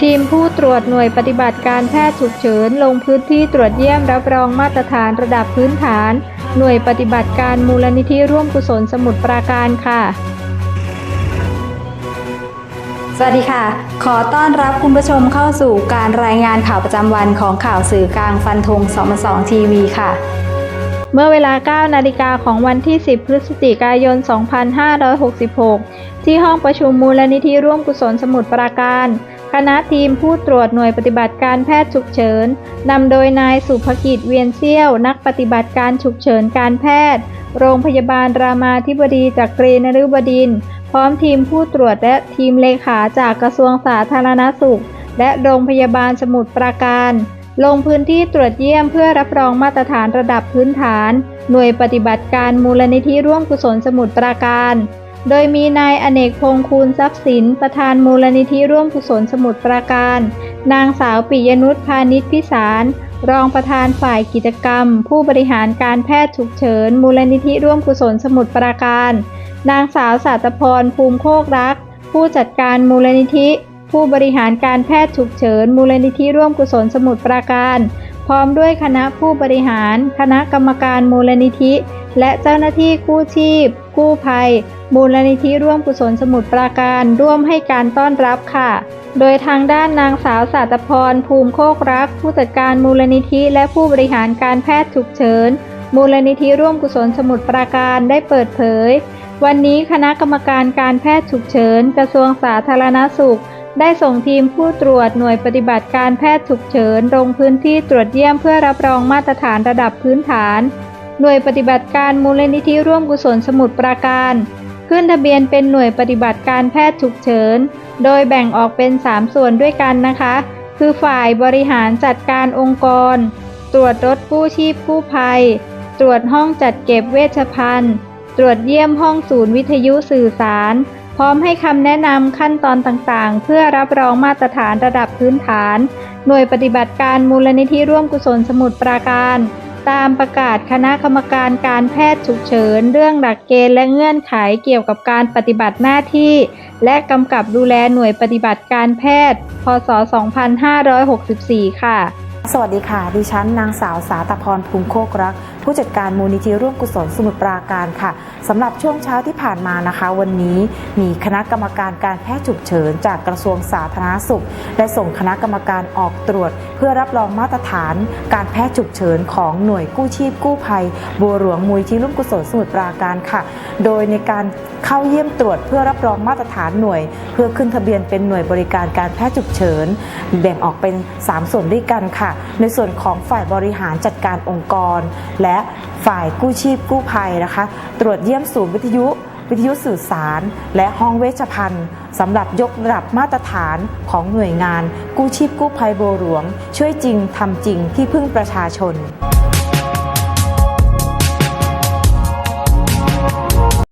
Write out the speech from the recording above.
ทีมผู้ตรวจหน่วยปฏิบัติการแพทย์ฉุกเฉิน ลงพื้นที่ตรวจเยี่ยมรับรองมาตรฐานระดับพื้นฐาน หน่วยปฏิบัติการมูลนิธิร่วมกุศลสมุทรปราการค่ะ สวัสดีค่ะ ขอต้อนรับคุณผู้ชมเข้าสู่การรายงานข่าวประจำวันของข่าวสื่อกลางฟันธง2 2ทีวีค่ะ เมื่อเวลา 9 นาฬิกาของวันที่ 10 พฤศจิกายน 2566 ที่ห้องประชุมมูลนิธิร่วมกุศลสมุทรปราการ คณะทีมผู้ตรวจหน่วยปฏิบัติการแพทย์ฉุกเฉิน นำโดยนายสุภกิจเวียนเซี่ยว นักปฏิบัติการฉุกเฉินการแพทย์ โรงพยาบาลรามาธิบดีจากกรีนฤบดิน พร้อมทีมผู้ตรวจและทีมเลขาจากกระทรวงสาธารณสุข และโรงพยาบาลสมุทรปราการ ลงพื้นที่ตรวจเยี่ยมเพื่อรับรองมาตรฐานระดับพื้นฐาน หน่วยปฏิบัติการมูลนิธิร่วมกุศลสมุทรปราการ โดยมีนายอเนกพงษ์คูณทรัพย์สิน ประธานมูลนิธิร่วมกุศลสมุทรปราการ นางสาวปิยนุชพานิชพิสารรองประธานฝ่ายกิจกรรม ผู้บริหารการแพทย์ฉุกเฉิน มูลนิธิร่วมกุศลสมุทรปราการ นางสาวสัตพรภูมิโคกรัก ผู้จัดการมูลนิธิ ผู้บริหารการแพทย์ฉุกเฉิน มูลนิธิร่วมกุศลสมุทรปราการ พร้อมด้วยคณะผู้บริหาร คณะกรรมการมูลนิธิ และเจ้าหน้าที่กู้ชีพ กู้ภัย มูลนิธิร่วมกุศลสมุทรปราการ ร่วมให้การต้อนรับค่ะ โดยทางด้านนางสาวสัตพร ภูมิโคกรัก ผู้จัดการมูลนิธิ และผู้บริหารการแพทย์ฉุกเฉิน มูลนิธิร่วมกุศลสมุทรปราการได้เปิดเผย วันนี้คณะกรรมการการแพทย์ฉุกเฉิน กระทรวงสาธารณสุข ได้ส่งทีมผู้ตรวจหน่วยปฏิบัติการแพทย์ฉุกเฉินลงพื้นที่ตรวจเยี่ยมเพื่อรับรองมาตรฐานระดับพื้นฐาน หน่วยปฏิบัติการมูลนิธิร่วมกุศลสมุทรปราการ ขึ้นทะเบียนเป็นหน่วยปฏิบัติการแพทย์ฉุกเฉิน โดยแบ่งออกเป็น 3 ส่วนด้วยกันนะคะ คือฝ่ายบริหารจัดการองค์กร ตรวจรถกู้ชีพกู้ภัย ตรวจห้องจัดเก็บเวชภัณฑ์ ตรวจเยี่ยมห้องศูนย์วิทยุสื่อสาร พร้อมให้คำแนะนำขั้นตอนต่างๆ เพื่อรับรองมาตรฐานระดับพื้นฐาน หน่วยปฏิบัติการมูลนิธิร่วมกุศลสมุทรปราการ ตามประกาศคณะกรรมการการแพทย์ฉุกเฉิน เรื่องหลักเกณฑ์และเงื่อนไขเกี่ยวกับการปฏิบัติหน้าที่ และกำกับดูแลหน่วยปฏิบัติการแพทย์ พศ 2564 ค่ะ สวัสดีค่ะ ดิฉันนางสาวสาตพรภูมิโคกรัก ผู้จัดการมูลนิธิร่วมกุศลสมุทรปราการค่ะสำหรับช่วงเช้าที่ผ่านมานะคะ วันนี้มีคณะกรรมการการแพทย์ฉุกเฉิน จากกระทรวงสาธารณสุข ได้ส่งคณะกรรมการออกตรวจ พื่อรับรองมาตรฐาน การแพทย์ฉุกเฉินของหน่วยกู้ชีพกู้ภัย บัวหลวงมูลที่ร่มกุศลสมุทรปราการค่ะ โดยในการเข้าเยี่ยมตรวจเพื่อรับรองมาตรฐานหน่วย เพื่อขึ้นทะเบียนเป็นหน่วยบริการการแพทย์ฉุกเฉิน แบ่งออกเป็น 3 ส่วนด้วยกันค่ะ ในส่วนของฝ่ายบริหารจัดการองค์กร และฝ่ายกู้ชีพกู้ภัยนะคะ ตรวจเยี่ยมศูนย์วิทยุ วิทยุสื่อสาร และห้องเวชภัณฑ์สำหรับยกระดับมาตรฐานของหน่วยงาน กู้ชีพกู้ภัยโบหลวง ช่วยจริงทำจริงที่พึ่งประชาชน